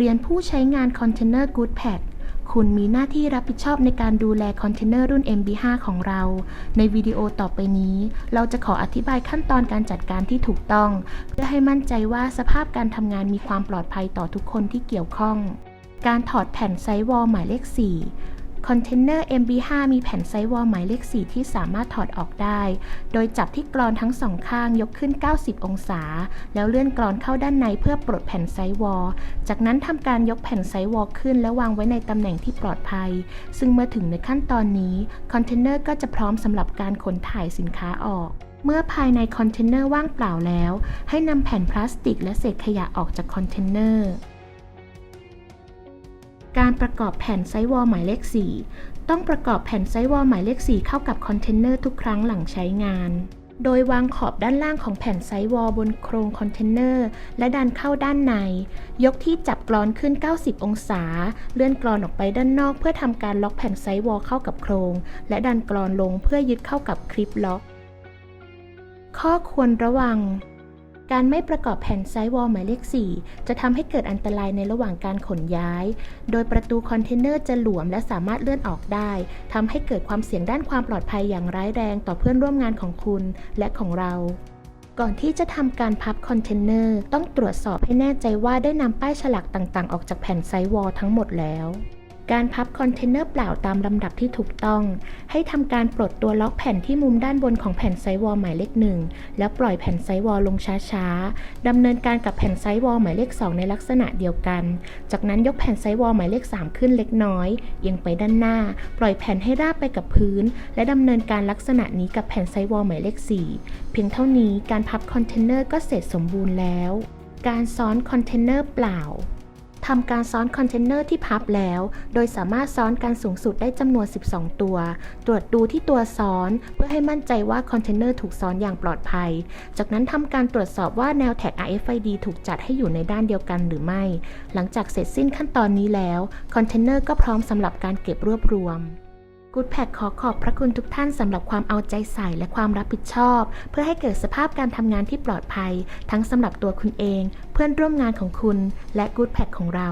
เรียนผู้ใช้งานคอนเทนเนอร์ Goodpack คุณมีหน้าที่รับผิดชอบในการดูแลคอนเทนเนอร์รุ่น MB5 ของเรา ในวิดีโอต่อไปนี้ เราจะขออธิบายขั้นตอนการจัดการที่ถูกต้อง เพื่อให้มั่นใจว่าสภาพการทำงานมีความปลอดภัยต่อทุกคนที่เกี่ยวข้อง การถอดแผ่นไซวอลหมายเลข 4 คอนเทนเนอร์ MB5 มีแผ่นไซวอลหมายเลข 4 ที่สามารถถอดออกได้ โดยจับที่กรอนทั้งสองข้างยกขึ้น 90 องศา แล้วเลื่อนกรอนเข้าด้านในเพื่อปลดแผ่นไซวอล จากนั้นทำการยกแผ่นไซวอลขึ้น และวางไว้ในตำแหน่งที่ปลอดภัย ซึ่งเมื่อถึงในขั้นตอนนี้คอนเทนเนอร์ก็จะพร้อมสำหรับการขนถ่ายสินค้าออกเมื่อภายในคอนเทนเนอร์ว่างเปล่าแล้ว ให้นำแผ่นพลาสติกและเศษขยะออกจากคอนเทนเนอร์ การประกอบแผ่นไซวอลหมายเลข 4 ต้องประกอบแผ่นไซวอลหมายเลข 4 เข้ากับคอนเทนเนอร์ทุกครั้งหลังใช้งาน โดยวางขอบด้านล่างของแผ่นไซวอลบนโครงคอนเทนเนอร์และดันเข้าด้านใน ยกที่จับกรอนขึ้น 90 องศา เลื่อนกรอนออกไปด้านนอก เพื่อทำการล็อกแผ่นไซวอลเข้ากับโครง และดันกรอนลงเพื่อยึดเข้ากับคลิปล็อก ข้อควรระวัง การไม่ประกอบแผ่นไซส์วอลหมายเลข 4 จะทำให้เกิดอันตรายในระหว่างการขนย้าย โดยประตูคอนเทนเนอร์จะหลวมและสามารถเลื่อนออกได้ทำให้เกิดความเสี่ยงด้านความปลอดภัยอย่างร้ายแรงต่อเพื่อนร่วมงานของคุณและของเราก่อนที่จะทำการพับคอนเทนเนอร์ ต้องตรวจสอบให้แน่ใจว่าได้นำป้ายฉลากต่างๆ ออกจากแผ่นไซส์วอลทั้งหมดแล้ว การพับคอนเทนเนอร์เปล่าตามลำดับที่ถูกต้อง ให้ทำการปลดตัวล็อกแผ่นที่มุมด้านบนของแผ่นไซวอลหมายเลขหนึ่งแล้วปล่อยแผ่นไซวอลลงช้าๆดำเนินการกับแผ่นไซวอลหมายเลข 2 ในลักษณะเดียวกัน จากนั้นยกแผ่นไซวอลหมายเลข 3 ขึ้นเล็กน้อยเอียงไปด้านหน้า ปล่อยแผ่นให้ราบไปกับพื้น และดำเนินการลักษณะนี้กับแผ่นไซวอลหมายเลข 4 เพียงเท่านี้การพับคอนเทนเนอร์ก็เสร็จสมบูรณ์แล้ว การซ้อนคอนเทนเนอร์เปล่า ทำการซ้อนคอนเทนเนอร์ที่พับแล้ว โดยสามารถซ้อนการสูงสุดได้จำนวน 12 ตัว ตรวจดูที่ตัวซ้อน เพื่อให้มั่นใจว่าคอนเทนเนอร์ถูกซ้อนอย่างปลอดภัย จากนั้นทำการตรวจสอบว่าแนวแท็ก RFID ถูกจัดให้อยู่ในด้านเดียวกันหรือไม่ หลังจากเสร็จสิ้นขั้นตอนนี้แล้ว คอนเทนเนอร์ก็พร้อมสำหรับการเก็บรวบรวม Goodpack ขอขอบพระคุณทุกท่านสำหรับความเอาใจใส่และความรับผิดชอบ เพื่อให้เกิดสภาพการทำงานที่ปลอดภัย ทั้งสำหรับตัวคุณเอง เพื่อนร่วมงานของคุณ และ Goodpack ของเรา